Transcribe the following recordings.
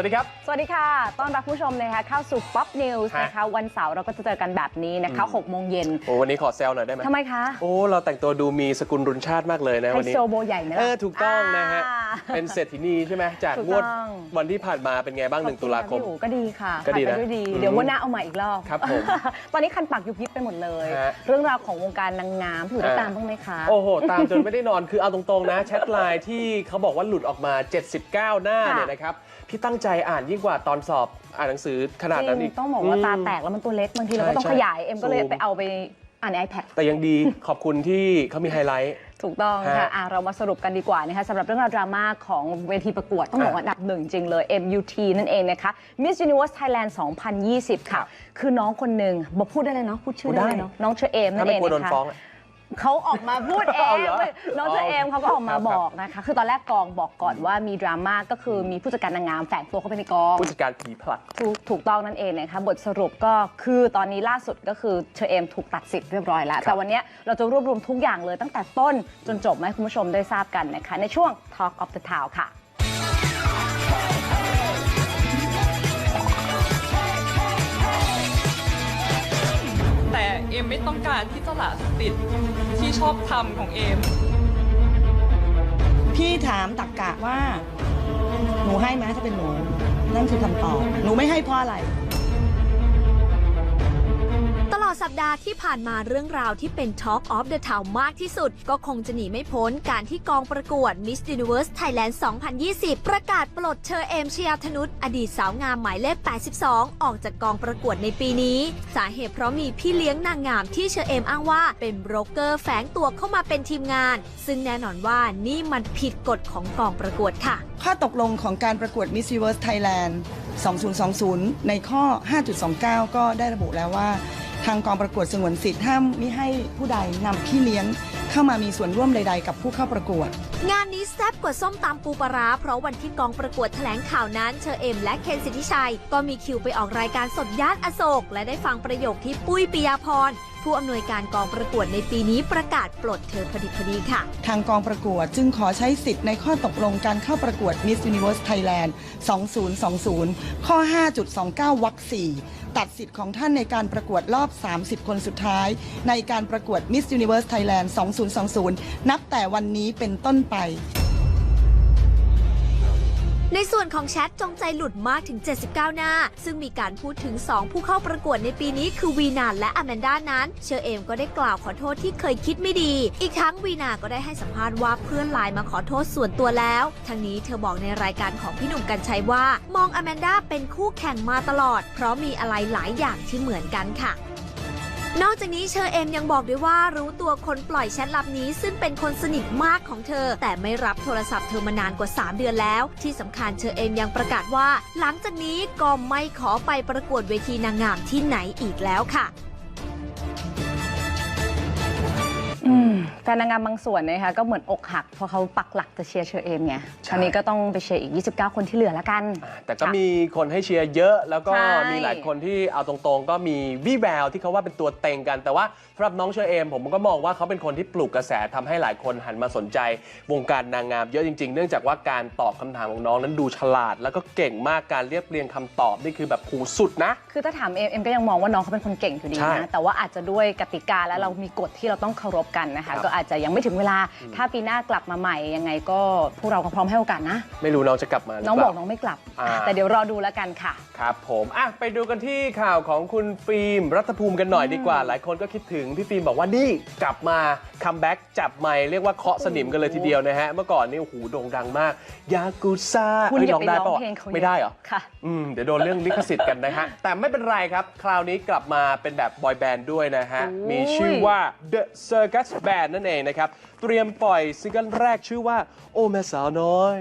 สวัสดีครับส วัสดีค่ะ ต้อนรับผู้ชมนะคะเข้าสู่ Pop News ฮะนะคะ วันเสาร์เราก็จะเจอกันแบบนี้นะคะอืม6โมงเย็นโอ้วันนี้ขอแซวหน่อยได้ไหมทำไมคะ โอ้ เราแต่งตัวดูมีสกุลรุนชาติมากเลยนะไฮวันนี้โซโบใหญ่ไหมล่ะเออ ถูกต้องนะฮะอ่าเป็นเศรษฐินีใช่ไหมจากถูกงวดต้องวันที่ผ่านมาเป็นไงบ้างหนึ่งตุลาคมขอบณะพี่อู๋ก็ดีค่ะก็ดีนะผ่าไปด้วยดีอืมเดี๋ยววันหน้าเอาใหม่อีกรอบครับผมตอนนี้คันปากยุบยิบไปหมดเลยฮะเรื่องราวของวงการนางงามพี่อู๋ได้อ่าตามบ้างไหมคะโอ้โหตามจนไม่ได้นอนคือเอาตรงๆนะแชทไลน์ที่เขาบอกว่าหลุดออกมา 79 หน้าค่ะเนี่ยนะครับพี่ตั้งใจอ่านยิ่งกว่าตอนสอบอ่านหนังสือขนาดนั้นจริอีงกต้องบอกว่าตาแตมกแล้วมันตัวเล็กบางทีเราก็ต้องใช่ขยาย เอ็มก็เลยซูม ไปเอาไปอ่านใน iPad แต่ยังดีขอบคุณที่เขามีไฮไลท์ ถูกต้องค่ะฮะอะ เรามาสรุปกันดีกว่านะคะสำหรับเรื่องราวดราม่าของเวทีประกวด ต้องบอกว่าอันดับหนึ่งจริงเลย MUT นั่นเองนะคะ Miss Universe Thailand 2020 ค่ะ คือน้องคนหนึ่งบอกพูดได้เลยเนาะพูดชื่อได้เลยเนาะน้องเชอเอมนั่ถ้านไม่เองกลัวโดนนะคะฟ้องอะ เขาออกมาพูดเอเอางเหรอน้องเชอเอมเขาก็ออกมาครับบอกนะคะ คือตอนแรกกองบอกก่อนว่ามีดราม่าก็คือมีผู้จัดการนางงามแฝงตัวเข้าไปในกอง ผู้จัดการผีผลัดถูกถูกต้องนั่นเองนะคะบทสรุปก็คือตอนนี้ล่าสุดก็คือเชอเอมถูกตัดสิทธิ์เรียบร้อยแล้ว แต่วันเนี้ยเราจะรวบรวมทุกอย่างเลยตั้งแต่ต้นจนจบมาให้คุณผู้ชมได้ทราบกันนะคะ ในช่วง Talk of the Town ค่ะ เอมไม่ต้องการที่จะละติดที่ชอบทำของเอม พี่ถามตักกะว่า หนูให้ไหมถ้าเป็นหนู นั่นคือคำตอบ หนูไม่ให้เพราะอะไร สัปดาห์ที่ผ่านมาเรื่องราวที่เป็น Talk of the Town มากที่สุด ก็คงจะหนีไม่พ้นการที่กองประกวด Miss Universe Thailand 2020 ประกาศปลดเชอเอมชยาธนุษอดีตสาวงามหมายเลข 82 ออกจากกองประกวดในปีนี้ สาเหตุเพราะมีพี่เลี้ยงนางงามที่เชอเอมอ้างว่าเป็นโบรกเกอร์แฝงตัวเข้ามาเป็นทีมงาน ซึ่งแน่นอนว่านี่มันผิดกฎของกองประกวดค่ะ ข้อตกลงของการประกวด Miss Universe Thailand 2020 ในข้อ 5.29 ก็ได้ระบุแล้วว่า ทางกองประกวดสงวนสิทธิ์ห้ามมิให้ผู้ใดนำพี่เลี้ยงเข้ามามีส่วนร่วมใด ๆ กับผู้เข้าประกวด งานนี้แซ่บกว่าส้มตำปูปลาร้าเพราะวันที่กองประกวดแถลงข่าวนั้นเชอเอมและเคนสิทธิชัย ก็มีคิวไปออกรายการสดย่านอโศก และได้ฟังประโยคที่ปุ้ยปิยาพรผู้อำนวยการกองประกวดในปีนี้ประกาศปลดเธอพอดีพอดีค่ะ ทางกองประกวดจึงขอใช้สิทธิ์ในข้อตกลงการเข้าประกวด Miss Universe Thailand 2020 ข้อ 5.29 วรรค4ตัดสิทธิ์ของท่านในการประกวดรอบ 30 คนสุดท้าย ในการประกวด Miss Universe Thailand 2020 นับแต่วันนี้เป็นต้นไป ในส่วนของแชทจงใจหลุดมากถึง 79 หน้า ซึ่งมีการพูดถึง 2 ผู้เข้าประกวดในปีนี้คือวีนาและอแมนด้านั้น เชอเอมก็ได้กล่าวขอโทษที่เคยคิดไม่ดี อีกทั้งวีนาก็ได้ให้สัมภาษณ์ว่าเพื่อนไลน์มาขอโทษส่วนตัวแล้ว ทั้งนี้เธอบอกในรายการของพี่หนุ่มกัญชัยว่า มองอแมนด้าเป็นคู่แข่งมาตลอด เพราะมีอะไรหลายอย่างที่เหมือนกันค่ะ นอกจากนี้เชอเอมยังบอกด้วยว่ารู้ตัวคนปล่อยแชทลับนี้ ซึ่งเป็นคนสนิทมากของเธอ แต่ไม่รับโทรศัพท์เธอมานานกว่า 3 เดือนแล้ว ที่สำคัญเชอเอมยังประกาศว่า หลังจากนี้ก็ไม่ขอไปประกวดเวทีนางงามที่ไหนอีกแล้วค่ะ แฟนนางงามบางส่วนนะคะก็เหมือนอกหักเพราะเขาปักหลักจะเชียร์เชอเอมไงใช่ คราวนี้ก็ต้องไปเชียร์อีก 29 คนที่เหลือแล้วกัน แต่ก็มีคนให้เชียร์เยอะ แล้วก็ใช่มีหลายคนที่เอาตรงๆ ก็มีวี่แววที่เขาว่าเป็นตัวเต็งกัน แต่ว่าสำหรับน้องเชอเอมผมก็มองว่าเขาเป็นคนที่ปลุกกระแสทำให้หลายคนหันมาสนใจ วงการนางงามเยอะจริง ๆ เนื่องจากว่าการตอบคำถามของน้องนั้นดูฉลาด แล้วก็เก่งมากการเรียบเรียงคำตอบนี่คือแบบผูสุดนะ คือถ้าถามเอมเอ็มก็ยังมองว่าน้องเขาเป็นคนเก่งอยู่ดีใช่นะแต่ว่าอาจจะด้วยกติกาและเรามีกฎที่เราต้องเคารพกันนะครัคะบก็อาจจะยังไม่ถึงเวลา ถ้าปีหน้ากลับมาใหม่ยังไงก็พวกเราก็พร้อมให้โอกาสนะ ไม่รู้น้องจะกลับมาหรืน้องเปบล่าอกน้องไม่กลับอ่าแต่เดี๋ยวรอดูแล้วกันค่ะ ครับผมอะไปดูกันที่ข่าวของคุณฟิล์มรัฐภูมิกันหน่อยดีกว่า หลายคนก็คิดถึงพี่ฟิล์มบอกว่านี่กลับมาคัมแบ็กจับไมค์เรียกว่าเคาะสนิมกันเลยทีเดียวนะฮะ เมื่อก่อนนี่โอ้โหโด่งดังมากยากูซ่าคุณเอ้ยอย่าร้องไปได้ร้องปะเพลงเขาไม่ได้เหรอ ค่ะ อืมเดี๋ยวโดนเรื่องลิขสิทธิ์กันนะฮะ แต่ไม่เป็นไรครับ คราวนี้กลับมาเป็นแบบบอยแบนด์ด้วยนะฮะโอ้ยมีชื่อว่า The Circus Band นั่นเองนะครับ เตรียมปล่อยซิงเกิลแรกชื่อว่า โอ้แม่สาวน้อย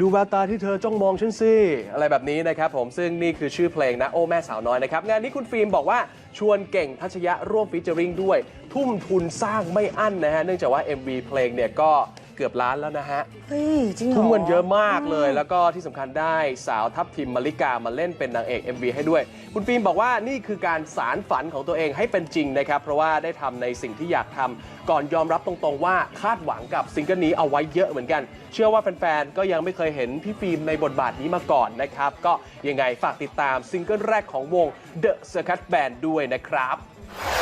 ดูแววตาที่เธอจ้องมองฉันสิอะไรแบบนี้นะครับผมซึ่งนี่คือชื่อเพลงนะโอ้แม่สาวน้อยนะครับงานนี้คุณฟิล์มบอกว่าชวนเก่งทัชยะร่วมฟีเจอริงด้วย ทุ่มทุนสร้างไม่อั้นนะฮะเนื่องจากว่า MV เพลงเนี่ยก็ เกือบล้านแล้วนะฮะเฮ้ยจริงเหรอ ทุ่มเงินเยอะมากเลย แล้วก็ที่สำคัญได้สาวทัพทิมมาริกามาเล่นเป็นนางเอก MV ให้ด้วย คุณฟิล์มบอกว่านี่คือการสารฝันของตัวเองให้เป็นจริงนะครับ เพราะว่าได้ทำในสิ่งที่อยากทำก่อนยอมรับตรงๆว่าคาดหวังกับซิงเกิลนี้เอาไว้เยอะเหมือนกัน เชื่อว่าแฟนๆ ก็ยังไม่เคยเห็นพี่ฟิล์มในบทบาทนี้มาก่อนนะครับ ก็ยังไงฝากติดตามซิงเกิลแรกของวง The Circus Band ด้วยนะครับใช่ค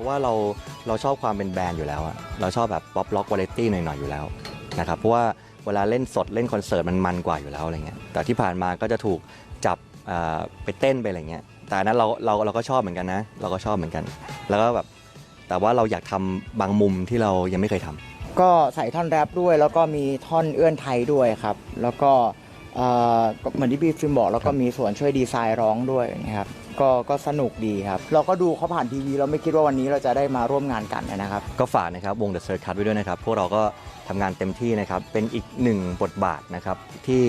รับใช่เพราะว่าเราเราชอบความเป็นแบรนด์อยู่แล้วอะเราชอบแบบป๊อปล็อกวาไรตี้หน่อยๆอยู่แล้วนะครับเพราะว่าเวลาเล่นสดเล่นคอนเสิร์ตมันมันกว่าอยู่แล้วอะไรเงี้ยแต่ที่ผ่านมาก็จะถูกจับไปเต้นไปอะไรเงี้ยแต่นั้นเราเราเราก็ชอบเหมือนกันนะ เราก็ชอบเหมือนกัน แล้วก็แบบแต่ว่าเราอยากทำบางมุมที่เรายังไม่เคยทำก็ใส่ท่อนแรปด้วย แล้วก็มีท่อนเอื้อนไทยด้วยครับ แล้วก็ เอ่อก็เหมือนที่พี่ฟิล์มบอกแล้วก็มีส่วนช่วยดีไซน์ร้องด้วยนะครับก็ก็สนุกดีครับ เราก็ดูเขาผ่านทีวีเราไม่คิดว่าวันนี้เราจะได้มาร่วมงานกันนะครับ ก็ฝากนะครับวง The Circus ไว้ด้วยนะครับ พวกเราก็ทำงานเต็มที่นะครับ เป็นอีกหนึ่งบทบาทนะครับ ที่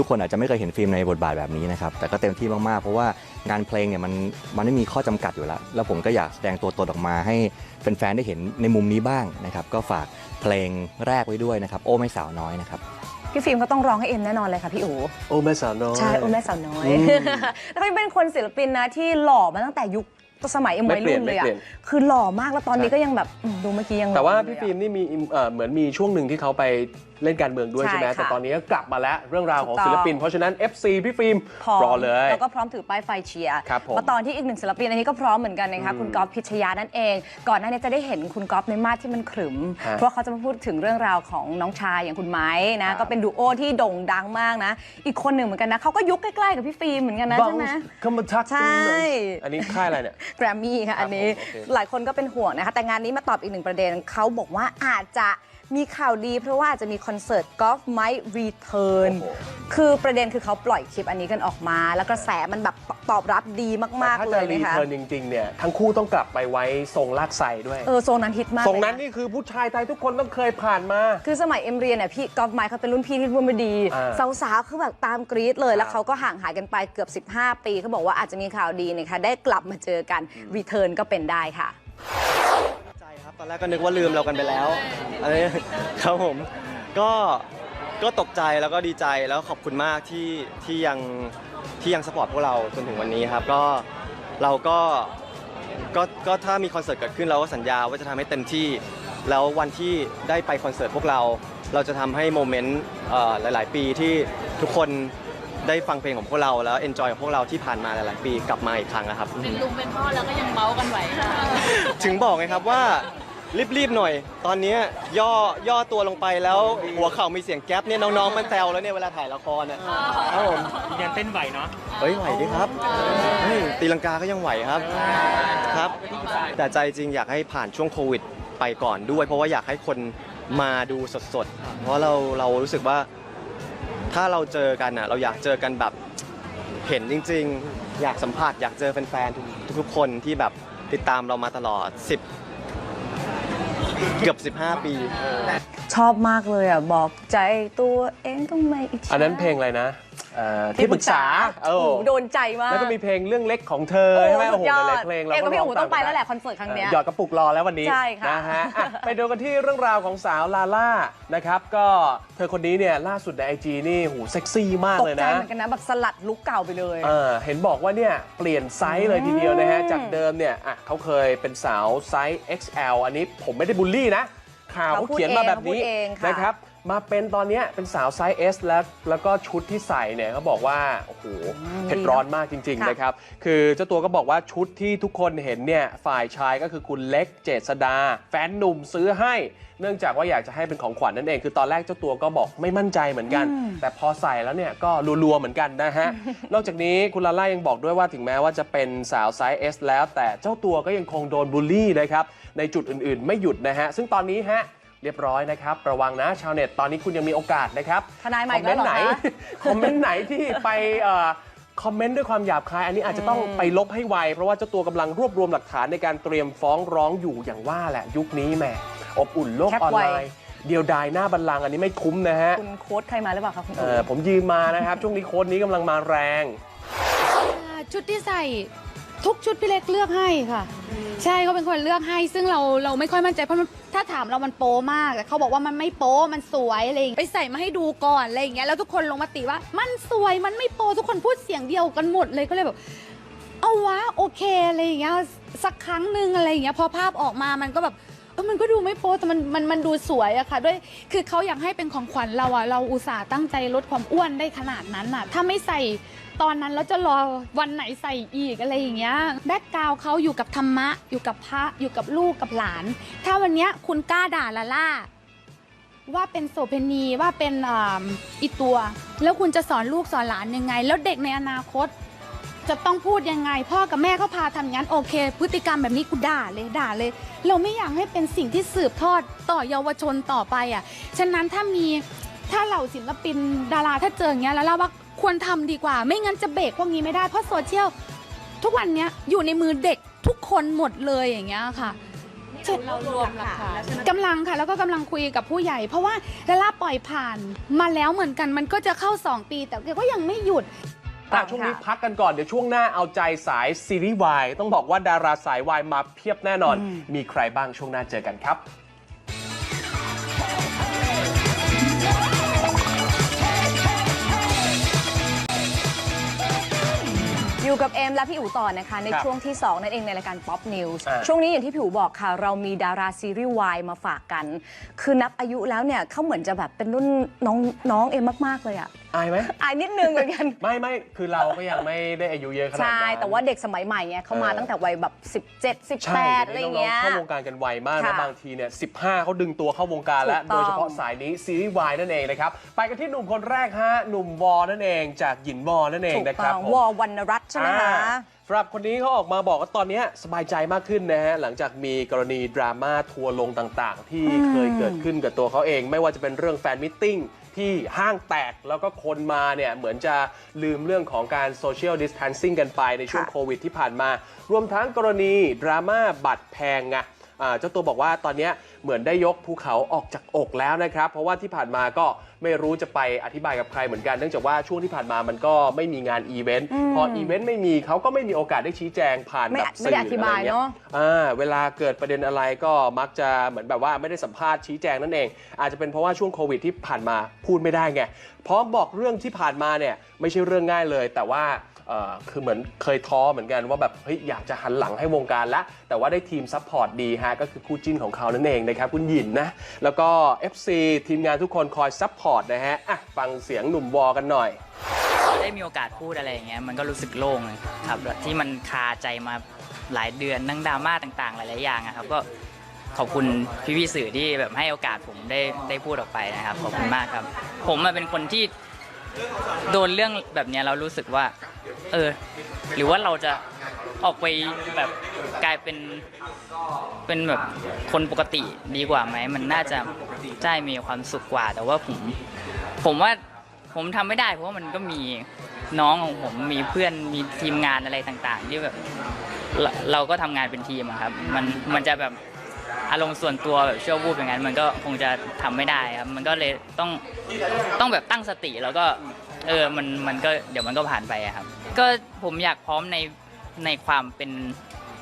ทุกๆคนอาจจะไม่เคยเห็นฟิล์มในบทบาทแบบนี้นะครับ แต่ก็เต็มที่มากๆ เพราะว่างานเพลงเนี่ยมันมันไม่มีข้อจำกัดอยู่แล้ว แล้วผมก็อยากแสดงตัวตนออกมาให้แฟนๆได้เห็นในมุมนี้บ้างนะครับ ก็ฝากเพลงแรกไว้ด้วยนะครับ โอ้ไม่สาวน้อยนะครับ พี่ฟิล์มก็ต้องร้องให้เอ็มแน่นอนเลยค่ะพี่อู๋โอ้แม่สาวน้อย ใช่โอ้แม่สาวน้อย อืมแล้วก็เป็นคนศิลปินนะที่หล่อมาตั้งแต่ยุคสมัยเอ็มไม่วัยเปลี่รุ่ยนนเลยอะไม่เปลี่ยน คือหล่อมากแล้วตอนนี้ใช่ก็ยังแบบอืมดูเมื่อกี้ยังแต่ว่าหล่อพี่เลยอะ ฟิล์มนี่มีเอ่อเหมือนมีช่วงหนึ่งที่เขาไป เล่นการเมืองด้วยใช่ใช่ไหมค่ะ แต่ตอนนี้ก็กลับมาแล้วเรื่องราวของถูกต้องศิลปิน เพราะฉะนั้น FC พี่ฟิล์มพร้อมรอเลย แล้วก็พร้อมถือป้ายไฟเชียร์ครับผมมาตอนที่อีกหนึ่งศิลปินอันนี้ก็พร้อมเหมือนกันนะคะอืมคุณก๊อฟพิชยานั่นเอง ก่อนหน้านี้จะได้เห็นคุณก๊อฟในมาดที่มันขรึม ฮะเพราะเขาจะมาพูดถึงเรื่องราวของน้องชายอย่างคุณไม้ครันะบก็เป็นดูโอที่โด่งดังมากนะ อีกคนหนึ่งเหมือนกันนะเขาก็ยุคใกล้ๆกับพี่ฟิล์มเหมือนกันนะใช่ไหมคำมาทักใช่ อันนี้ค่ายอะไรเนี่ย แกรมมี่ค่ะอันนี้ผมโอเคหลายคนก็เป็นห่วงนะคะแต่งานนี้มาตอบอีกหนึ่งประเด็นเขาบอกว่าอาจจะ มีข่าวดีเพราะว่าอาจจะมีคอนเสิร์ตกอล์ฟไมค์รีเทิร์นโอ้โห คือประเด็นคือเขาปล่อยคลิปอันนี้กันออกมา แล้วกระแสมันแบบตอบรับดีมากแต่ถ้าๆเลจะยรีนะคะเทิร์นจริง ๆ เนี่ย ทั้งคู่ต้องกลับไปไว้ทรงลากไซด้วย เออโซนนั้นฮิตมากทรงนั้นเลยะนี่คือผู้ชายไทยทุกคนต้องเคยผ่านมา คือสมัยเอ็มเรียนเนี่ยพี่กอล์ฟไมค์เขาเป็นรุ่นพี่ที่ร่วมดี อ่าสาวๆคือแบบตามกรี๊ดเลยครับแล้วเขาก็ห่างหายกันไปเกือบ 15 ปีเขาบอกว่าอาจจะมีข่าวดีนะคะได้กลับมาเจอกันรีเทิร์นก็เป็นได้ค่ะใจครับต อนแรกก็นึกว่าลืมเรากันไปแล้วอะไรครับผมก็ก็ตกใจแล้วก็ดีใจแล้วขอบคุณมากที่ที่ยังที่ยังสปอร์ตพวกเราจนถึงวันนี้ครับก็เราก็ก็ก็ถ้ามีคอนเสิร์ตเกิดขึ้นเราก็สัญญาว่าจะทำให้เต็มที่ แล้ววันที่ได้ไปคอนเสิร์ตพวกเรา เราจะทำให้โมเมนต์เอ่อหลาย ๆ ปีที่ทุกคนได้ฟังเพลงของพวกเราแล้วเอนจอยของพวกเราที่ผ่านมาหลาย ๆ ปีกลับมาอีกครั้งนะครับเป็นลุงเป็นพ่อแล้วก็ยังเมาส์กันไหวค่ะถึงบอกไงครับว่า รีบๆหน่อย ตอนเนี้ยย่อย่อตัวลงไปแล้วหัวเข่ามีเสียงแก๊ปเนี่ยน้องๆมันแซวแล้วเนี่ยเวลาถ่ายละครเนี่ยครับผมยันเต้นไหวเนาะเฮ้ยไหวดิครับเฮ้ยตีลังกาก็ยังไหวครับครับ แต่ใจจริงอยากให้ผ่านช่วงโควิดไปก่อนด้วย เพราะว่าอยากให้คนมาดูสดๆ เพราะเราเรารู้สึกว่า ถ้าเราเจอกันอะเราอยากเจอกันแบบเห็นจริง ๆ อยากสัมผัสอยากเจอแฟนๆทุกๆคนที่แบบติดตามเรามาตลอด 10 เกือบ 15 ปี ชอบมากเลยอะ บอกใจตัวเองต้องไม่อิจฉาอันนั้นเพลงอะไรนะ เอ่อที่ปรึกษาเอโอ้อโหโดนใจมาก แล้วก็มีเพลงเรื่องเล็กของเธอใช่ไหมโอ้โหสุดยอหดลายๆเพลงเราเอ็มก็กับพี่ร้อู๋องต้องไปตามแล้วแหละคอนเสิร์ตครั้งเนี้ยหยอดกระปุกรอแล้ววันนี้ใช่ค่ะนะฮะอะไปดูกันที่เรื่องราวของสาวลาล่านะครับก็เธอคนนี้เนี่ยล่าสุดในไอจีนี่หูเซ็กซี่มากตกเลยใจนะเหมือนกันนะแบบสลัดลุกเก่าไปเลยเออเห็นบอกว่าเนี่ยเปลี่ยนไซส์เลยทีเดียวนะฮะจากเดิมเนี่ยอะเขาเคยเป็นสาวไซส์ XL อันนี้ผมไม่ได้บูลลี่นะข่าวเขาเขาพูดเขียนมาแบบนี้เองเขาพูดเองค่ะนะครับ มาเป็นตอนเนี้ยเป็นสาวไซส์ S แล้วแล้วก็ชุดที่ใส่เนี่ยเขาบอกว่าโอ้โหเผ็ดร้อนมากจริง ๆ ค่ะ นะครับ คือเจ้าตัวก็บอกว่าชุดที่ทุกคนเห็นเนี่ยฝ่ายชายก็คือคุณเล็กเจษดา แฟนหนุ่มซื้อให้ เนื่องจากว่าอยากจะให้เป็นของขวัญนั่นเอง คือตอนแรกเจ้าตัวก็บอกไม่มั่นใจเหมือนกัน แต่พอใส่แล้วเนี่ยก็รัวๆเหมือนกันนะฮะ นอกจากนี้คุณลาล่ายังบอกด้วยว่าถึงแม้ว่าจะเป็นสาวไซส์ S แล้ว แต่เจ้าตัวก็ยังคงโดนบูลลี่นะครับในจุดอื่นๆ ไม่หยุดนะฮะซึ่งตอนนี้ฮะ เรียบร้อยนะครับ ระวังนะชาวเน็ตตอนนี้คุณยังมีโอกาสนะครับทนายใหคม่อมเมนต์แล้วเหรไหนอคะคอมเมนต์ไหนที่ไปเอ่อคอมเมนต์ด้วยความหยาบคาย อันนี้อาจจะต้องไปลบให้ไว เพราะว่าเจ้าตัวกำลังรวบรวมหลักฐานในการเตรียมฟ้องร้องอยู่อย่างว่าแหละยุคนี้แหมอบอุ่นโลกแคปออนไว้ไลน์เดียวดายหน้าบัลลังก์อันนี้ไม่คุ้มนะฮะ คุณโค้ดใครมาหรือเปล่าคะคุณเออู๋อผมยืมมานะครับ ช่วงนี้โค้ดนี้กำลังมาแรง ชุดที่ใส่ ทุกชุดพี่เล็กเลือกให้ค่ะ ใช่เขาเป็นคนเลือกให้ ซึ่งเราเราไม่ค่อยมั่นใจเพราะมันถ้าถามเรามันโป๊มากแต่เขาบอกว่ามันไม่โป๊มันสวยอะไรอย่างเงี้ยไปใส่มาให้ดูก่อนอะไรอย่างเงี้ยแล้วทุกคนลงมาติว่า มันสวยมันไม่โป๊ทุกคนพูดเสียงเดียวกันหมดเลยก็เลยแบบเอาวะโอเคอะไรอย่างเงี้ยสักครั้งหนึ่งอะไรอย่างเงี้ยพอภาพออกมามันก็แบบ เออมันก็ดูไม่โป๊แต่มันมันมันดูสวยอะค่ะ ด้วยคือเขาอยากให้เป็นของขวัญเราอะเราอุตส่าห์ตั้งใจลดความอ้วนได้ขนาดนั้นอะถ้าไม่ใส่ตอนนั้นแล้วจะรอวันไหนใส่อีกอะไรอย่างเงี้ยแบ็กกราวเขาอยู่กับธรรมะ อยู่กับพระอยู่กับลูกกับหลาน ถ้าวันเนี้ยคุณกล้าด่าลาล่า ว่าเป็นโสเพณีว่าเป็นอ่าอีตัว แล้วคุณจะสอนลูกสอนหลานยังไง แล้วเด็กในอนาคต จะต้องพูดยังไง พ่อกับแม่เขาพาทำอย่างนั้นโอเค พฤติกรรมแบบนี้กูด่าเลยด่าเลย เราไม่อยากให้เป็นสิ่งที่สืบทอดต่อเยาวชนต่อไปอะฉะนั้นถ้ามีถ้าเหล่าศิลปินดาราถ้าเจออย่างเงี้ยแล้วเราว่าควรทำดีกว่า ไม่งั้นจะเบรกพวกนี้ไม่ได้เพราะโซเชียลทุกวันเนี้ยอยู่ในมือเด็กทุกคนหมดเลยอย่างเงี้ยค่ะ เรารวมหลักฐานกำลังค่ะ แล้วก็กำลังคุยกับผู้ใหญ่ เพราะว่าดาราปล่อยผ่านมาแล้วเหมือนกันมันก็จะเข้า 2 ปี แต่ก็ยังไม่หยุด อะช่วงนี้พักกันก่อน เดี๋ยวช่วงหน้าเอาใจสายซีรีส์วายต้องบอกว่าดาราสายวายมาเพียบแน่นอน มีใครบ้างช่วงหน้าเจอกันครับอยู่กับเอมและพี่อู๋ต่อนะคะ ในครับช่วงที่ 2 นั่นเองในรายการ Pop News อ่าช่วงนี้อย่างที่พี่อู๋บอกค่ะ เรามีดาราซีรีส์วายมาฝากกัน คือนับอายุแล้วเนี่ยเขาเหมือนจะแบบเป็นรุ่นน้องน้องเอมมาก ๆ เลยอะ อายไหมอายนิดนึงเหมือนกัน ไม่ไม่คือเราก็ยังไม่ได้อายุเยอะขนาดนั้นใช่ แต่ว่าเด็กสมัยใหม่เนี่ยเขามาเออตั้งแต่วัยแบบ 17ใช่18 อะไรอย่างเงี้ยน้องๆเข้าวงการกันไวมากนะค่ะบางทีเนี่ย15เขาดึงตัวเข้าวงการแล้วถูกโดต้องยเฉพาะสายนี้ซีรีส์วายนั่นเองนะครับ ไปกันที่หนุ่มคนแรกฮะ หนุ่มวอนั่นเองจากหยินวอนั่นเองถูกนะคต้รัอบงผมวอวรรณรัตน์ใช่ไหมคะอ่าสำหรับคนนี้เขาออกมาบอกว่าตอนนี้สบายใจมากขึ้นนะฮะหลังจากมีกรณีดราม่าทัวร์ลงต่างๆ ที่เคยเกิดขึ้นกับตัวเขาเอง ไม่ว่าจะเป็นเรื่องแฟนมิทติ้ง ที่ห้างแตกแล้วก็คนมาเนี่ยเหมือนจะลืมเรื่องของการโซเชียลดิส a ทนซิ่งกันไปในช่วงค่ะโควิดที่ผ่านมา รวมทั้งกรณีดราม่าบัตรแพงไงอ่าเจ้าตัวบอกว่าตอนเนี้ย เหมือนได้ยกภูเขาออกจากอกแล้วนะครับ เพราะว่าที่ผ่านมาก็ไม่รู้จะไปอธิบายกับใครเหมือนกันเนื่องจากว่าช่วงที่ผ่านมามันก็ไม่มีงานอีเวนต์พออีเวนต์ไม่มีเขาก็ไม่มีโอกาสได้ชี้แจงผ่านไม่แบบไม่สื่ได้ออธิบายอะไรเงี้เนอะอ่าเวลาเกิดประเด็นอะไรก็มักจะเหมือนแบบว่าไม่ได้สัมภาษณ์ชี้แจงนั่นเอง อาจจะเป็นเพราะว่าช่วงโควิดที่ผ่านมาพูดไม่ได้ไงพร้อมบอกเรื่องที่ผ่านมาเนี่ยไม่ใช่เรื่องง่ายเลย แต่ว่าเอ่อ คือเหมือนเคยท้อเหมือนกันว่าแบบเฮ้ยอยากจะหันหลังให้วงการละแต่ว่าได้ทีมซัพพอร์ตดีฮะก็คือคู่จิ้นของเขานั่นเองนะครับคุณหยินนะ แล้วก็ FC ทีมงานทุกคนคอยซัพพอร์ตนะฮะอะฟังเสียงหนุ่มวอกันหน่อย ได้มีโอกาสพูดอะไรอย่างเงี้ยมันก็รู้สึกโล่งเลยครับที่มันคาใจมาหลายเดือนนั่งดราม่าต่างๆ หลายๆอย่างอะครับก็ขอบคุณพี่ๆสื่อที่แบบให้โอกาสผมได้ได้พูดออกไปนะครับขอบคุณมากครับ ผมเป็นคนที่ โดนเรื่องแบบเนี้ยเรารู้สึกว่า เออ หรือว่าเราจะออกไปแบบกลายเป็นเป็นแบบคนปกติดีกว่าไหมมันน่าจะใช่มีความสุขกว่า แต่ว่าผมผมว่าผมทำไม่ได้ เพราะว่ามันก็มีน้องของผมมีเพื่อนมีทีมงานอะไรต่างๆ ที่แบบเราก็ทำงานเป็นทีมครับ มันมันจะแบบ อารมณ์ส่วนตัวแบบชั่ววูบอย่างนั้นมันก็คงจะทำไม่ได้ครับมันก็เลยต้องต้องแบบตั้งสติแล้วก็เออมันมันก็เดี๋ยวมันก็ผ่านไปอะครับ ก็ผมอยากพร้อมในในความเป็น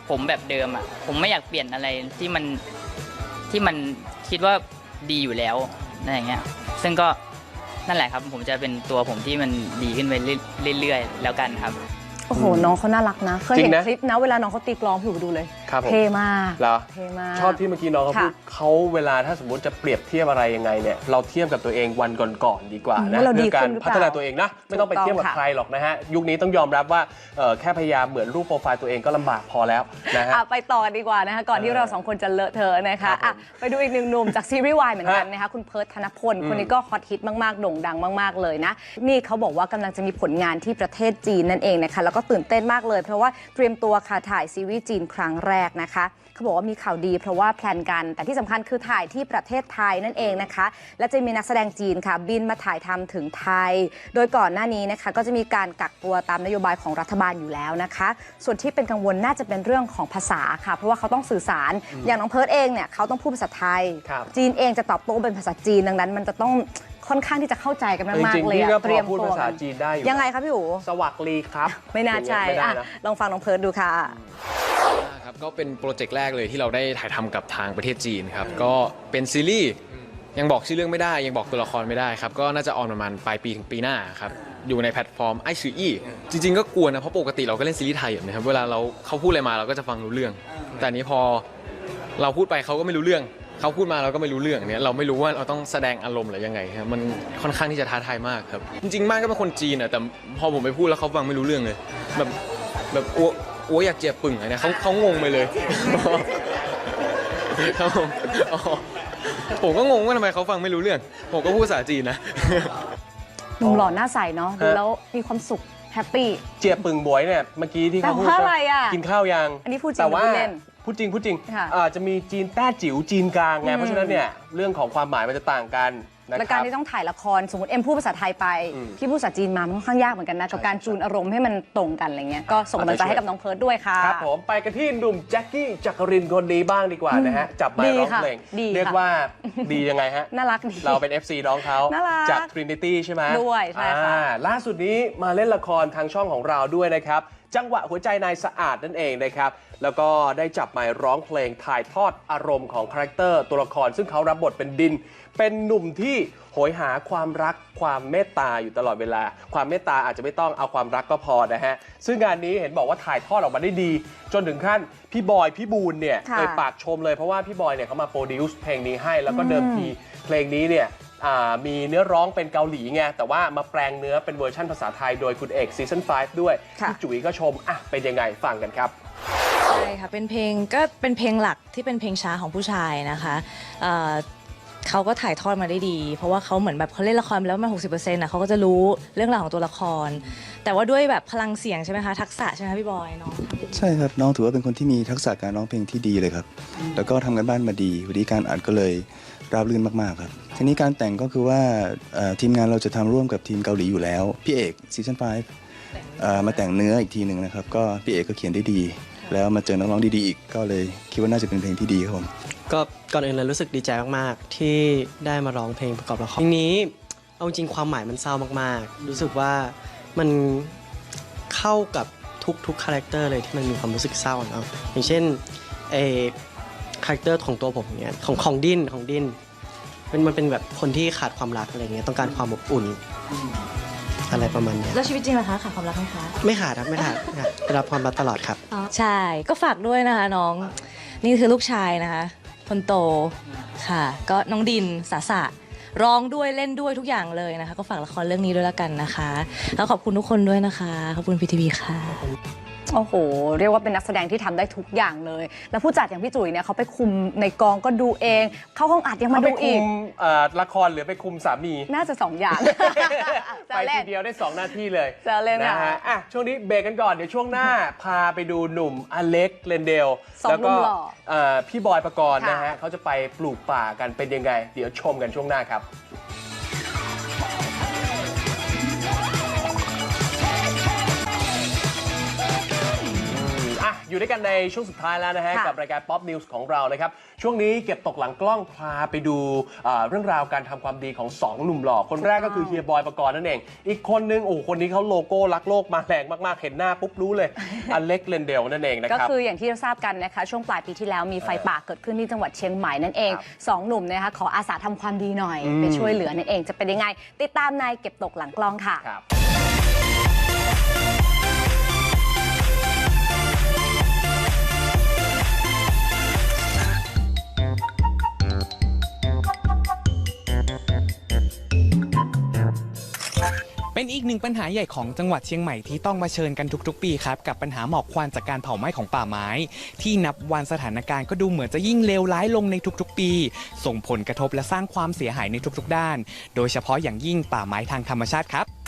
ผมแบบเดิมอะผมไม่อยากเปลี่ยนอะไรที่มันที่มันคิดว่าดีอยู่แล้วอะไรอย่างเงี้ยซึ่งก็นั่นแหละครับผมจะเป็นตัวผมที่มันดีขึ้นไปเรื่อยๆแล้วกันครับ โอ้โห น้องเขาน่ารักนะ เคยจริเห็งนนะ คลิปนะ เวลาน้องเขาตีกลองพี่อู๋ดูเลย ครับผมเท่มากเหรอ เท่มาก ชอบที่เมื่อกี้น้องเขาพูดค่ะ เขาเวลาถ้าสมมติจะเปรียบเทียบอะไรยังไงเนี่ยเราเทียบกับตัวเองวันก่อนๆดีกว่าอืมนะว่าเราดีเรื่องการขึ้นหรือเปล่าพัฒนาตัวเองนะไม่ต้องไปเทียบกับถูกต้องค่ะ ใครหรอกนะฮะยุคนี้ต้องยอมรับว่าเอ่อแค่พยายามเหมือนรูปโปรไฟล์ตัวเองก็ลำบากพอแล้วนะฮะ อะไปต่อกันดีกว่านะคะก่อนที่เออเราสองคนจะเลอะเทอะนะครัคะบผมอะไปดูอีกหนึ่งหนุ่มจากซีรีส์วายเหมือนกันฮะนะคะคุณเพิร์ทธนพลอืมคนนี้ก็ฮอตฮิตมาก ๆ โด่งดังมาก ๆ เลยนะ นี่เขาบอกว่ากำลังจะมีผลงานที่ประเทศจีนนั่นเองนะคะ แล้วก็ตื่นเต้นมากเลย เพราะว่าเตรียมตัวค่ะถ่ายซีรีส์จีนครั้งแรกนะคะเขาบอกว่ามีข่าวดีเพราะว่าแพลนกัน แต่ที่สำคัญคือถ่ายที่ประเทศไทยนั่นเองนะคะ และจะมีนักแสดงจีนค่ะบินมาถ่ายทำถึงไทย โดยก่อนหน้านี้นะคะก็จะมีการกักตัวตามนโยบายของรัฐบาลอยู่แล้วนะคะ ส่วนที่เป็นกังวลน่าจะเป็นเรื่องของภาษาค่ะ เพราะว่าเขาต้องสื่อสารอย่างน้องเพิร์ดเองเนี่ยเขาต้องพูดภาษาไทยครับจีนเองจะตอบโต้เป็นภาษาจีนดังนั้น มันจะต้องคค่อนข้างที่จะเข้าใจกันจมากริงๆๆเลยพี่อะก็พเตรีอยมพูดตัวภาษากันจีนได้อยู่ยังไงครับพี่อู๋สวัสดีครับ ไม่น่าใช่ไม่ได้อะนะลองฟังน้องเพิร์ดดูค่ะ ครับก็เป็นโปรเจกต์แรกเลยที่เราได้ถ่ายทำกับทางประเทศจีนครับ ก็เป็นซีรีส์ยังบอกชื่อเรื่องไม่ได้ยังบอกตัวละครไม่ได้ครับ ก็น่าจะออนประมาณปลายปีถึงปีหน้าครับ อยู่ในแพลตฟอร์มไอซีอีจริง ๆ ก็กลัวนะ เพราะปกติเราก็เล่นซีรีส์ไทยแบบนี้ครับเวลาเราเขาพูดอะไรมาเราก็จะฟังรู้เรื่อง แต่อันนี้พอเราพูดไปเขาก็ไม่รู้เรื่อง เขาพูดมาเราก็ไม่รู้เรื่องเนี่ยเราไม่รู้ว่าเราต้องแสดงอารมณ์หรือยังไงครับมันค่อนข้างที่จะท้าทายมากครับ จริงๆมากก็เป็นคนจีนอะแต่พอผมไปพูดแล้วเขาฟังไม่รู้เรื่องเลยแบบแบบอ้ว อ้วอยากเจียบปึ่งอะไรเนี่ยเขาเขางงไปเลยครับผมอ๋อผมก็งงว่าทำไมเขาฟังไม่รู้เรื่อง ผมก็พูดภาษาจีนนะ หนุ่มหล่อหน้าใสเนาะดูฮะแล้วมีความสุขแฮปปี้ เจียบปึงบวยเนี่ยเมื่อกี้ที่เขาพูดแปลว่าอะไรอะกินข้าวยังอันนี้พูดจริงแต่ว่าหรือพูดเล่นพูดจริงพูดจริงค่ะ อาจจะมีจีนแต้จิ๋วจีนกลางไงอืมเพราะฉะนั้นเนี่ยเรื่องของความหมายมันจะต่างกันนะ และคการรับที่ต้องถ่ายละครสมมติเอ็มพูดภาษาไทยไปอืมพี่พูดภาษาจีนมามันค่อนข้างยากเหมือนกันนะกับการจูนอารมณ์ให้มันตรงกันอะไรเงี้ยก็ส่งกำลังใจให้กับน้องเพิร์ดด้วยค่ะครับผมไปกันที่หนุ่มแจ็คกี้จักรินคนนี้บ้างดีกว่านะฮะจับไมค์ร้องเพลงดีค่ะดีค่ะเรียกว่าดียังไงฮะน่ารักดีเราเป็น FC น้องเขาน่ารักจาก Trinity ใช่ไหมด้วยใช่ค่ะอ่าล่าสุดนี้มาเล่นละครทางช่องของเราด้วยนะครับ จังหวะหัวใจนายสะอาดนั่นเองนะครับ แล้วก็ได้จับไมค์ร้องเพลงถ่ายทอดอารมณ์ของคาแรคเตอร์ตัวละคร ซึ่งเขารับบทเป็นดิน เป็นหนุ่มที่โหยหาความรักความเมตตาอยู่ตลอดเวลา ความเมตตาอาจจะไม่ต้องเอาความรักก็พอนะฮะ ซึ่งงานนี้เห็นบอกว่าถ่ายทอดออกมาได้ดี จนถึงขั้นพี่บอยพี่บูลเนี่ยค่ะเอ่ยปากชมเลยเพราะว่าพี่บอยเนี่ยเขามาโปรดิวซ์เพลงนี้ให้แล้วก็เดิมทีเพลงนี้เนี่ยอ่า มีเนื้อร้องเป็นเกาหลีไง แต่ว่ามาแปลงเนื้อเป็นเวอร์ชันภาษาไทยโดยคุณเอกซีซั่น5ด้วยค่ะพี่จุ๋ยก็ชมอะเป็นยังไงฟังกันครับใช่ค่ะเป็นเพลงก็เป็นเพลงหลักที่เป็นเพลงช้าของผู้ชายนะคะเอ่อเขาก็ถ่ายทอดมาได้ดี เพราะว่าเขาเหมือนแบบเขาเล่นละครมาแล้วมา60%นะเขาก็จะรู้เรื่องราวของตัวละคร แต่ว่าด้วยแบบพลังเสียงใช่ไหมคะทักษะใช่ไหมคะพี่บอยเนาะใช่ครับน้องถือว่าเป็นคนที่มีทักษะการร้องเพลงที่ดีเลยครับ แล้วก็ทำกันบ้านมาดีวิธีการอัดก็เลย ราบรื่นมากๆครับทีนี้การแต่งก็คือว่าเอ่อทีมงานเราจะทำร่วมกับทีมเกาหลีอยู่แล้วพี่เอกซีซั่น5เอ่อมาแต่งเนื้ออีกทีหนึ่งนะครับก็พี่เอกก็เขียนได้ดี แล้วมาเจอนักร้องดีๆอีกก็เลยคิดว่าน่าจะเป็นเพลงที่ดีครับผม ก็ก่อนอื่นเลยรู้สึกดีใจมาก ๆ ที่ได้มาร้องเพลงประกอบละครเพลงนี้ เอาจริงความหมายมันเศร้ามาก ๆ รู้สึกว่ามันเข้ากับทุกๆคาแรคเตอร์เลยที่มันมีความรู้สึกเศร้าเนาะอย่างเช่นเอ คาแรคเตอร์ของตัวผมเนี้ยของของดินของดินมันมันเป็นแบบคนที่ขาดความรักอะไรเงี้ยต้องการความอบอุ่น อะไรประมาณเนี้ยแล้วชีวิตจริงล่ะคะขาดความรักไหมคะไม่ขาดครับไม่ขาดไม่ขาดได้รับความรักตลอดครับ ใช่ก็ฝากด้วยนะคะน้อง นี่คือลูกชายนะคะคนโตค่ะ ก็น้องดินสาสะร้องด้วยเล่นด้วยทุกอย่างเลยนะคะ ก็ฝากละครเรื่องนี้ด้วยละกันนะคะ แล้วขอบคุณทุกคนด้วยนะคะ ขอบคุณพีทีวีค่ะ โอ้โห เรียกว่าเป็นนักแสดงที่ทำได้ทุกอย่างเลย แล้วผู้จัดอย่างพี่จุ๋ยเนี่ยเขาไปคุมในกองก็ดูเอง เข้าห้องอัดยังมาเขาไปดูคุอีก มเอ่อละครหรือไปคุมสามี น่าจะสองอย่างจะไปเล่ทีน เดียวได้ 2 หน้าที่เลยจะเล่นนะค่ะฮะอะ ช่วงนี้เบรกกันก่อน เดี๋ยวช่วงหน้า พาไปดูหนุ่มอเล็กเลนเดลสองแล้วหนุ่ก็มหล่อเอ่อพี่บอยประกรณ์ค่ะ นะฮะเขาจะไปปลูกป่ากันเป็นยังไง เดี๋ยวชมกันช่วงหน้าครับ อะอยู่ด้วยกันในช่วงสุดท้ายแล้วนะฮะ ค่ะ กับรายการ Pop News ของเรานะครับ ช่วงนี้เก็บตกหลังกล้องพาไปดูเอ่อเรื่องราวการทำความดีของ 2 หนุ่มหล่อ คนแรกก็คือเฮียบอยประกรณ์นั่นเอง อีกคนนึง โอ้โหคนนี้เขาโลโก้รักโลกมาแรงมาก ๆ เห็นหน้าปุ๊บรู้เลย อเล็กเลนเดลนั่นเองนะก็ครับ คืออย่างที่เราทราบกันนะคะ ช่วงปลายปีที่แล้วมีไฟป่าเกิดขึ้นที่จังหวัดเชียงใหม่นั่นเองครับสองหนุ่มนะคะขออาสาทำความดีหน่อย อืม ไปช่วยเหลือนั่นเองจะเป็นยังไง ติดตามในเก็บตกหลังกล้องค่ะ ครับ เป็นอีกหนึ่งปัญหาใหญ่ของจังหวัดเชียงใหม่ที่ต้องมาเชิญกันทุกๆ ปีครับกับปัญหาหมอกควันจากการเผาไหม้ของป่าไม้ ที่นับวันสถานการณ์ก็ดูเหมือนจะยิ่งเลวร้ายลงในทุกๆ ปี ส่งผลกระทบและสร้างความเสียหายในทุกๆ ด้าน โดยเฉพาะอย่างยิ่งป่าไม้ทางธรรมชาติครับ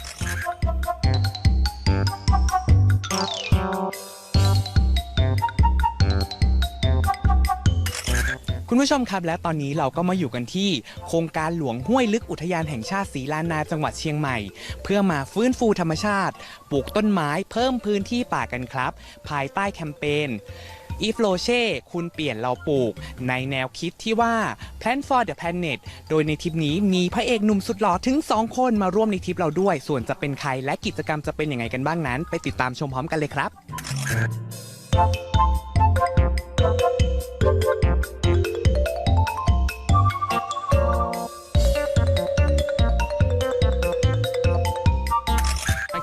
คุณผู้ชมครับและตอนนี้เราก็มาอยู่กันที่ โครงการหลวงห้วยลึกอุทยานแห่งชาติศรีลานาจังหวัดเชียงใหม่ เพื่อมาฟื้นฟูธรรมชาติ ปลูกต้นไม้เพิ่มพื้นที่ป่ากันครับ ภายใต้แคมเปญอีฟโลเช่คุณเปลี่ยนเราปลูก ในแนวคิดที่ว่า Plan for the Planet โดยในทริปนี้มีพระเอกหนุ่มสุดหล่อถึง 2 คนมาร่วมในทริปเราด้วย ส่วนจะเป็นใครและกิจกรรมจะเป็นยังไงกันบ้างนั้น ไปติดตามชมพร้อมกันเลยครับ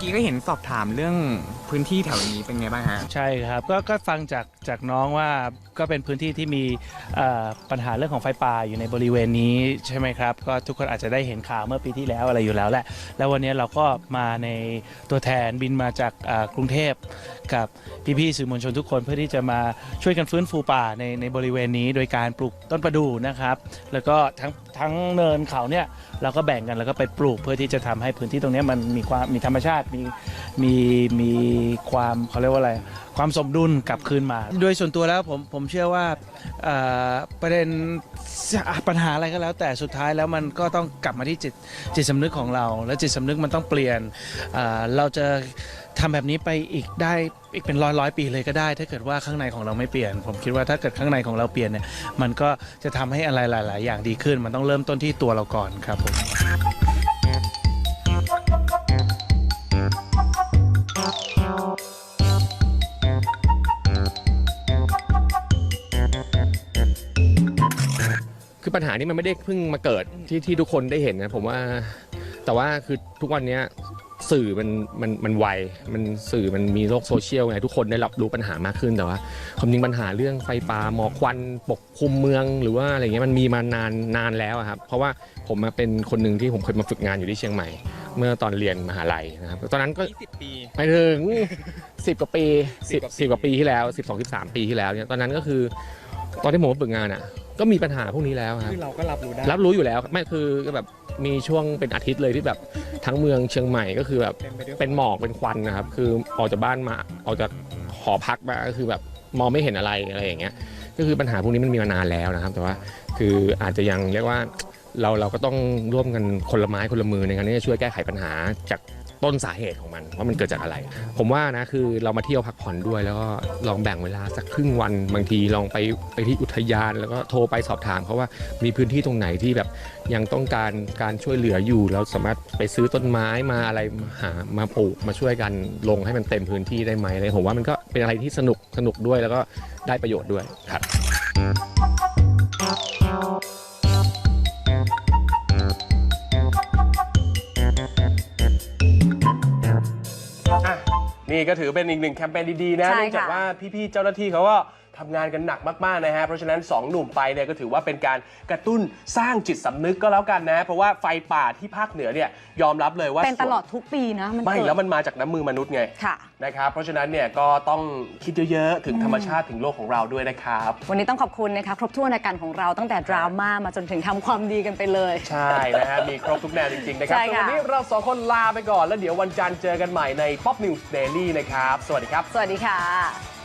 กี้ก็เห็นสอบถามเรื่อง พื้นที่แถวนี้เป็นไงบ้างฮะ ใช่ครับก็ก็ฟังจากจากน้องว่าก็เป็นพื้นที่ที่มีเอ่อปัญหาเรื่องของไฟป่าอยู่ในบริเวณนี้ใช่ไหมครับ ก็ทุกคนอาจจะได้เห็นข่าวเมื่อปีที่แล้วอะไรอยู่แล้วแหละ แล้ววันนี้เราก็มาในตัวแทนบินมาจากอ่ากรุงเทพกับพี่ๆสื่อมวลชนทุกคนเพื่อที่จะมาช่วยกันฟื้นฟูป่าในในบริเวณนี้ โดยการปลูกต้นประดู่นะครับ แล้วก็ทั้งทั้งเนินเขาเนี่ยเราก็แบ่งกันแล้วก็ไปปลูกเพื่อที่จะทำให้พื้นที่ตรงเนี้ยมันมีความมีธรรมชาติมีมีมีความเขาเรียกว่าอะไร ความสมดุลกลับคืนมา โดยส่วนตัวแล้วผมผมเชื่อว่าเอ่อประเด็นปัญหาอะไรก็แล้ว แต่สุดท้ายแล้วมันก็ต้องกลับมาที่จิตจิตสำนึกของเรา และจิตสำนึกมันต้องเปลี่ยนเอ่อเราจะทำแบบนี้ไปอีกได้อีกเป็นร้อยร้อยปีเลยก็ได้ ถ้าเกิดว่าข้างในของเราไม่เปลี่ยน ผมคิดว่าถ้าเกิดข้างในของเราเปลี่ยนเนี่ยมันก็จะทำให้อะไรหลาย ๆ อย่างดีขึ้น มันต้องเริ่มต้นที่ตัวเราก่อนครับผม คือปัญหานี้มันไม่ได้เพิ่งมาเกิดที่ที่ทุกคนได้เห็นนะผมว่า แต่ว่าคือทุกวันเนี้ยสื่อมันมันมันไวมันสื่อมันมีโลกโซเชียลไงทุกคนได้รับรู้ปัญหามากขึ้นแต่ว่าความจริงปัญหาเรื่องไฟป่าหมอกควันปกคลุมเมือง หรือว่าอะไรเงี้ยมันมีมานานนานแล้วอะครับ เพราะว่าผมมาเป็นคนหนึ่งที่ผมเคยมาฝึกงานอยู่ที่เชียงใหม่ เมื่อตอนเรียนมหาลัยนะครับ ตอนนั้นก็20 ปี ไปถึง 10 กว่าปี10 10กว่าปีที่แล้ว 12 13 ปีที่แล้วเนี่ยตอนนั้นก็คือ ตอนที่ผมมาฝึกงานอะ ก็มีปัญหาพวกนี้แล้วครับ คือเราก็รับรู้ได้รับรู้อยู่แล้วไม่คือก็แบบมีช่วงเป็นอาทิตย์เลยที่แบบทั้งเมืองเชียงใหม่ก็คือแบบเต็มไปด้วยเป็นหมอกเป็นควันนะครับ คือออกจากบ้านมาออกจากหอพักมาก็คือแบบมองไม่เห็นอะไรอะไรอย่างเงี้ย ก็คือปัญหาพวกนี้มันมีมานานแล้วนะครับ แต่ว่าคืออาจจะยังเรียกว่าเราเราก็ต้องร่วมกันคนละไม้คนละมือในการที่จะช่วยแก้ไขปัญหาจาก ต้นสาเหตุของมันว่ามันเกิดจากอะไร ผมว่านะคือเรามาเที่ยวพักผ่อนด้วยแล้วก็ลองแบ่งเวลาสักครึ่งวัน บางทีลองไปไปที่อุทยาน แล้วก็โทรไปสอบถามเขาว่ามีพื้นที่ตรงไหนที่แบบยังต้องการการช่วยเหลืออยู่ เราสามารถไปซื้อต้นไม้มาอะไรมาหามาปลูกมาช่วยกันลงให้มันเต็มพื้นที่ได้ไหมอะไรผมว่ามันก็เป็นอะไรที่สนุกสนุกด้วยแล้วก็ได้ประโยชน์ด้วยครับ นี่ก็ถือเป็นอีกหนึ่งแคมเปญดีๆนะใช่เนื่องจากค่ะ ว่าพี่ๆเจ้าหน้าที่เขาก็ ทำงานกันหนักมากๆนะฮะ เพราะฉะนั้น 2 หนุ่มไปเนี่ยก็ถือว่าเป็นการกระตุ้นสร้างจิตสำนึกก็แล้วกันนะ เพราะว่าไฟป่าที่ภาคเหนือเนี่ยยอมรับเลยว่าเป็นตลอดทุกปีนะมันไม่เกิด แล้วมันมาจากน้ำมือมนุษย์ไงค่ะ นะครับเพราะฉะนั้นเนี่ยก็ต้องคิดเยอะๆ ถึงธรรมชาติถึงโลกของเราด้วยนะครับ วันนี้ต้องขอบคุณนะคะครบถ้วนในการของเราตั้งแต่ดราม่ามาจนถึงทำความดีกันไปเลย ใช่นะฮะ มีครบทุกแนวจริง ๆ นะครับใช่ส่วนค่ะ วันนี้เราสองคนลาไปก่อนแล้วเดี๋ยววันจันทร์เจอกันใหม่ใน Pop News Daily นะครับ สวัสดีครับ สวัสดีค่ะ